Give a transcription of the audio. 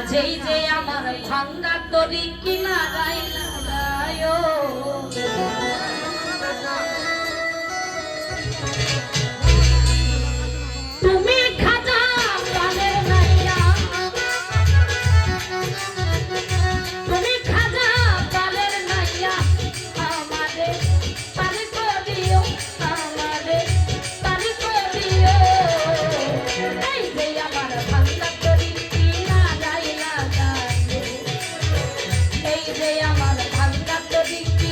যেই যে আমার ভাঙ্গা তরি কিনারাই লাগায় যে আমার ভাগ্যাত্ম দিকে